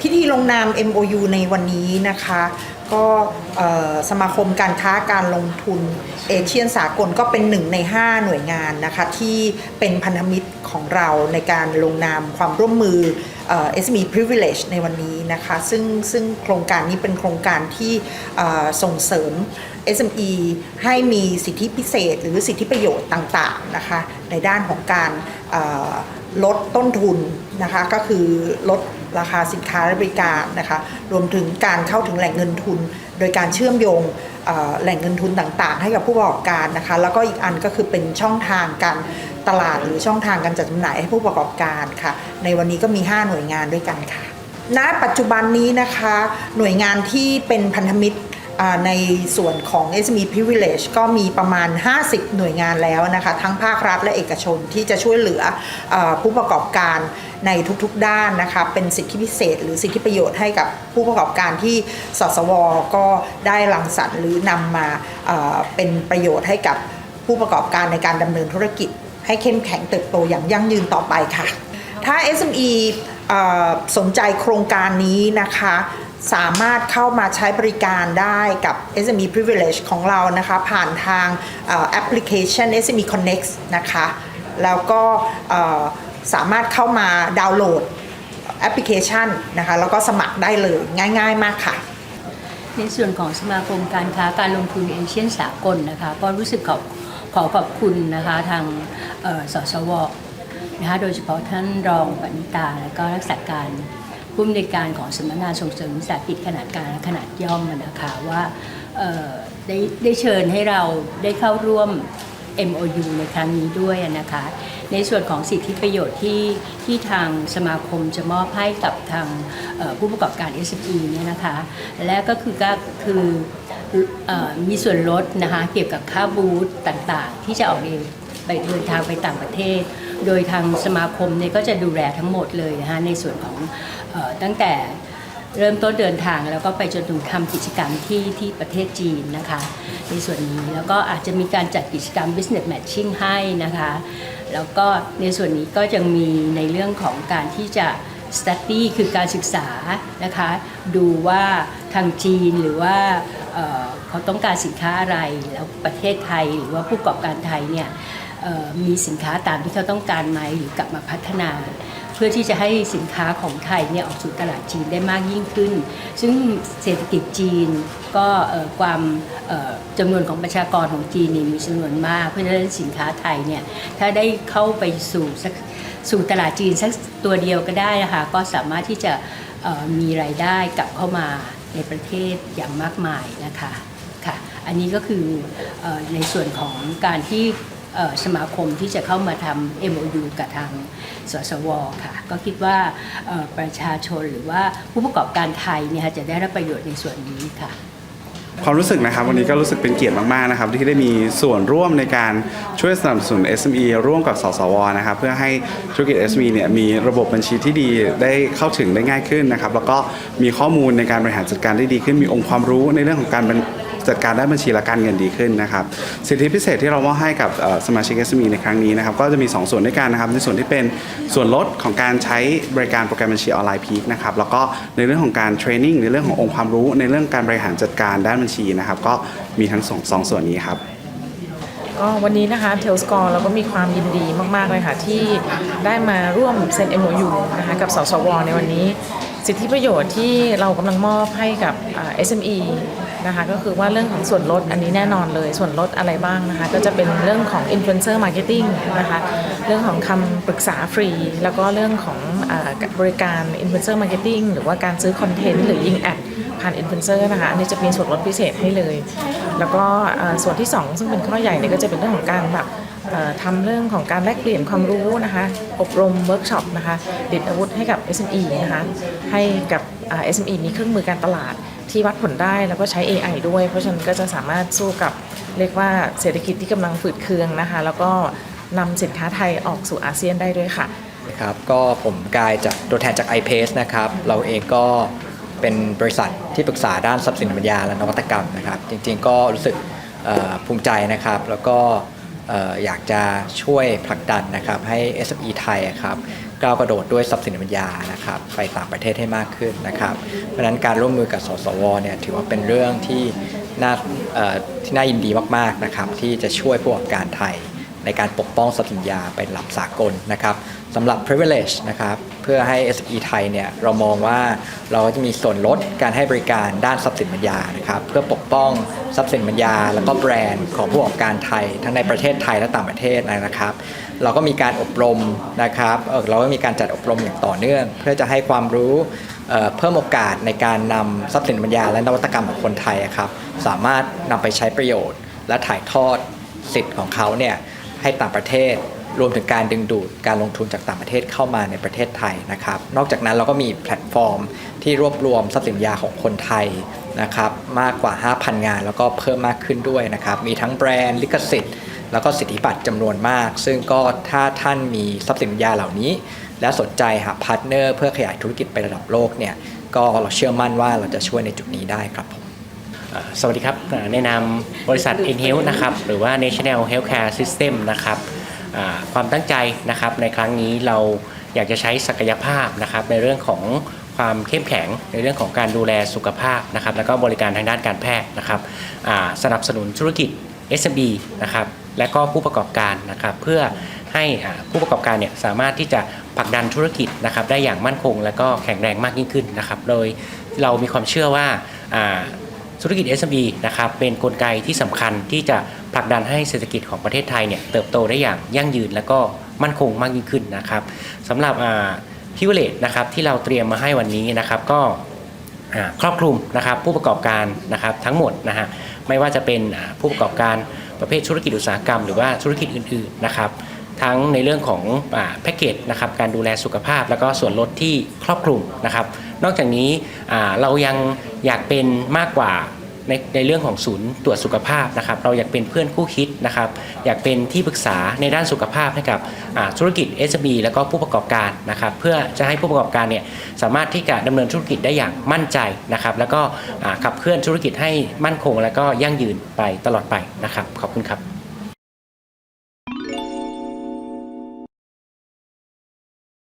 พิธีลงนาม MOU ในวันนี้นะคะ ก็สมาคมการค้าการลงทุนเอเชียนสากลก็เป็นหนึ่งใน 5 หน่วยงานนะคะที่เป็นพันธมิตรของเราในการลงนามความร่วมมือเอ่อ SME Privilege ในวันนี้นะคะ ซึ่งซึ่งโครงการนี้เป็นโครงการที่ส่งเสริม SME ให้มีสิทธิพิเศษ หรือสิทธิประโยชน์ต่างๆนะคะในด้านของการลดต้นทุนนะคะก็คือลดราคาสินค้าและบริการนะคะรวมถึงการเข้าถึงแหล่งเงินทุน โดยการเชื่อมโยงแหล่งเงินทุนต่างๆ ให้กับผู้ประกอบการนะคะแล้วก็อีกอันก็คือเป็นช่องทางการตลาดหรือช่องทางการจัดจำหน่ายให้ผู้ประกอบการค่ะ ในวันนี้ก็มี 5 หน่วยงานด้วยกันค่ะณปัจจุบันนี้นะคะหน่วยงานที่เป็นพันธมิตร ในส่วนของ SME Privilege ก็มีประมาณ 50 หน่วยงานแล้วนะคะทั้งภาครัฐและเอกชนที่จะช่วยเหลืออผู้ประกอบการในทุกๆด้านนะคะเป็นสิทธิพิเศษ หรือสิทธิประโยชน์ให้กับผู้ประกอบการที่สสวก็ได้รังสรรค์หรือนำมาเป็นประโยชน์ให้กับผู้ประกอบการในการดำเนินธุรกิจ ให้เข้มแข็งเติบโตอย่างยั่งยืนต่อไปค่ะ ถ้า SME เอ่อสนใจโครงการนี้นะคะ สามารถเข้ามาใช้บริการได้กับ SME Privilege ของเรานะคะ ผ่านทางแอปพลิเคชัน SME Connect นะคะ แล้วก็สามารถเข้ามาดาวน์โหลดแอปพลิเคชันนะคะ แล้วก็สมัครได้เลยง่าย ๆ มากค่ะ ในส่วนของสมาคมการค้าการลงทุนเอเชียนสากลนะคะ ก็รู้สึกขอบขอขอบคุณนะคะทางสสวนะคะโดยเฉพาะท่านรองปณิตาและก็รักษาการ ผู้อำนวยการของสำนักงานส่งเสริมวิสาหกิจขนาดกลางและขนาดย่อมนะคะว่าได้ได้เชิญให้เราได้เข้าร่วม MOU ในครั้งนี้ด้วยนะคะ ในส่วนของสิทธิประโยชน์ที่ที่ทางสมาคมจะมอบให้กับทางผู้ประกอบการ SME เนี่ยนะคะ และก็คือก็คือออมีส่วนลดนะคะเกี่ยวกับค่าบูธต่างๆ ที่จะออกเองไปเดินทางไปต่างประเทศ โดยทางสมาคมเนี่ยก็จะดูแลทั้งหมดเลยนะคะในส่วนของ ตั้งแต่เริ่มต้นเดินทางแล้วก็ไปจนถึงทำกิจกรรมที่ที่ประเทศจีนนะคะ ในส่วนนี้แล้วก็อาจจะมีการจัดกิจกรรม business matching ให้นะคะ แล้วก็ในส่วนนี้ก็ยังมีในเรื่องของการที่จะ study คือการศึกษานะคะ ดูว่าทางจีนหรือว่าเเขาต้องการสินค้าอะไรแล้วประเทศไทยหรือว่าผู้ประกอบการไทยเนี่ยมีสินค้าตามที่เขาต้องการไหมหรือกลับมาพัฒนา พื่อที่จะให้สินค้าของไทยเนี่ยออกสู่ตลาดจีนได้มากยิ่งขึ้น ซึ่งเศรษฐกิจจีนก็ความจำนวนของประชากรของจีนนี่มีจำนวนมาก เพราะฉะนั้นสินค้าไทยเนี่ยถ้าได้เข้าไปสู่สสู่ตลาดจีนสักตัวเดียวก็ได้นะคะก็สามารถที่จะมีรายได้กลับเข้ามาในประเทศอย่างมากมายนะคะค่ะ อันนี้ก็คืออในส่วนของการที่ สมาคมที่จะเข้ามาทำ MOU กับทางสสวค่ะ ก็คิดว่าประชาชนหรือว่าผู้ประกอบการไทยเนี่ยจะได้รับประโยชน์ในส่วนนี้ค่ะ ความรู้สึกนะครับวันนี้ก็รู้สึกเป็นเกียรติมากๆนะครับที่ได้มีส่วนร่วมในการช่วยสนับสนุน SME ร่วมกับสสวนะครับเพื่อให้ธุรกิจ SME เนี่ยมีระบบบัญชีที่ดีได้เข้าถึงได้ง่ายขึ้นนะครับแล้วก็มีข้อมูลในการบริหารจัดการได้ดีขึ้น มีองค์ความรู้ในเรื่องของการบรรจัดการด้านบัญชีและการเงินดีขึ้นนะครับสิทธิพิเศษที่เรามอบให้กับสมาชิก SME ในครั้งนี้นะครับก็จะมี 2 ส่วนด้วยกันนะครับในส่วนที่เป็นส่วนลดของการใช้บริการโปรแกรมบัญชีออนไลน์พีคนะครับแล้วก็ในเรื่องของการเทรนนิ่งในเรื่องขององค์ความรู้ในเรื่องการบริหารจัดการด้านบัญชีนะครับ ก็มีทั้งสองสองส่วนนี้ครับ ก็วันนี้นะคะเทลสกอร์เราก็มีความยินดีมาก ๆ เลยค่ะ ที่ได้มาร่วมเซ็น MOU นะคะกับสสวในวันนี้ สิทธิประโยชน์ที่เรากำลังมอบให้กับอ่า SME นะคะก็คือว่าเรื่องของส่วนลดอันนี้แน่นอนเลย ส่วนลดอะไรบ้างนะคะ ก็จะเป็นเรื่องของ Influencer Marketing นะคะ เรื่องของคำปรึกษาฟรี แล้วก็เรื่องของอบริการ Influencer Marketing หรือว่าการซื้อคอนเทนต์หรือยิงแอดผ่านอินฟลูเอนเซอร์นะคะอันนี้จะมีส่วนลดพิเศษให้เลย แล้วก็ส่วนที่ 2 ซึ่งเป็นข้อใหญ่เนี่ยก็จะเป็นเรื่องของการแบบทำเรื่องของการแลกเปลี่ยนความรู้นะคะ อบรมเวิร์กช็อปนะคะ ดิดอาวุธให้กับ SME นะคะ ให้กับอ่า SME มีเครื่องมือการตลาด ที่วัดผลได้แล้วก็ใช้ AI ด้วย เพราะฉะนั้นก็จะสามารถสู้กับเรียกว่าเศรษฐกิจที่กำลังฝืดเคืองนะคะ แล้วก็นำสินค้าไทยออกสู่อาเซียนได้ด้วยค่ะครับก็ผมกายจากตัวแทนจาก iPace นะครับ เราเองก็เป็นบริษัทที่ปรึกษาด้านทรัพย์สินปัญญาและนวัตกรรมนะครับ จริงๆก็รู้สึกภูมิใจนะครับ แล้วก็เอ่อยากจะช่วยผลักดันนะครับให้ SME ไทยครับ ก้าวกระโดดด้วยทรัพย์สินปัญญานะครับไปต่างประเทศให้มากขึ้นนะครับ เพราะฉะนั้นการร่วมมือกับสสวเนี่ยถือว่าเป็นเรื่องที่น่าที่น่ายินดีมากๆนะครับที่จะช่วยผู้ประกอบการไทย ในการปกป้องทรัพย์สินยาเป็นระดับสากลนะครับสำหรับ privilege นะครับเพื่อให้ SME ไทยเนี่ยเรามองว่าเราก็จะมีส่วนลดการให้บริการด้านทรัพย์สินปัญญานะครับเพื่อปกป้องทรัพย์สินปัญญา แล้วก็แบรนด์ของผู้ประกอบการไทย ทั้งในประเทศไทยและต่างประเทศนะครับ เราก็มีการอบรมนะครับเราก็มีการจัดอบรมอย่างต่อเนื่อง เพื่อจะให้ความรู้เเพิ่มโอกาสในการนำทรัพย์สินปัญญา และนวัตกรรมของคนไทยครับสามารถนำไปใช้ประโยชน์ และถ่ายทอดสิทธิ์ของเขาเนี่ย ให้ต่างประเทศ รวมถึงการดึงดูดการลงทุนจากต่างประเทศเข้ามาในประเทศไทยนะครับ นอกจากนั้นเราก็มีแพลตฟอร์มที่รวบรวมทรัพย์สินยาของคนไทยนะครับมากกว่า 5,000 งานแล้วก็เพิ่มมากขึ้นด้วยนะครับ มีทั้งแบรนด์ลิขสิทธิ์ แล้วก็สิทธิบัตรจำนวนมาก ซึ่งก็ถ้าท่านมีทรัพย์สินยาเหล่านี้ และสนใจหาพาร์ทเนอร์เพื่อขยายธุรกิจไประดับโลกเนี่ยก็เราเชื่อมั่นว่าเราจะช่วยในจุดนี้ได้ครับผม สวัสดีครับอ่าในนามบริษัท InHealth นะครับหรือว่า National Healthcare System นะครับความตั้งใจนะครับในครั้งนี้เราอยากจะใช้ศักยภาพนะครับในเรื่องของความเข้มแข็งในเรื่องของการดูแลสุขภาพนะครับแล้วก็บริการทางด้านการแพทย์นะครับสนับสนุนธุรกิจ SMB นะครับและก็ผู้ประกอบการนะครับเพื่อให้ผู้ประกอบการเนี่ยสามารถที่จะผลักดันธุรกิจนะครับได้อย่างมั่นคง และก็แข็งแรงมากยิ่งขึ้นนะครับ โดยเรามีความเชื่อว่า ธุรกิจ SME นะครับเป็นนกลไกที่สำคัญที่จะผลักดันให้เศรษฐกิจของประเทศไทยเนี่ยเติบโตได้อย่างยั่งยืนและก็มั่นคงมากยิ่งขึ้นนะครับสำหรับพิเวเลตนะครับที่เราเตรียมมาให้วันนี้นะครับก็ครอบคลุมนะครับผู้ประกอบการนะครับทั้งหมดนะฮะไม่ว่าจะเป็นผู้ประกอบการประเภทธุรกิจอุตสาหกรรม หรือว่าธุรกิจอื่นๆนะครับทั้งในเรื่องของอแพ็กเกจนะครับการดูแลสุขภาพ แล้วก็ส่วนลดที่ครอบคลุมนะครับ นอกจากนี้เรายัง อยากเป็นมากกว่าในในเรื่องของศูนย์ตรวจสุขภาพนะครับ เราอยากเป็นเพื่อนคู่คิดนะครับ อยากเป็นที่ปรึกษาในด้านสุขภาพให้กับธุรกิจ SME แล้วก็ผู้ประกอบการนะครับ เพื่อจะให้ผู้ประกอบการเนี่ยสามารถที่จะดำเนินธุรกิจได้อย่างมั่นใจนะครับ แล้วก็ขับเคลื่อนธุรกิจให้มั่นคง แล้วก็ยั่งยืนไปตลอดไปนะครับ ขอบคุณครับ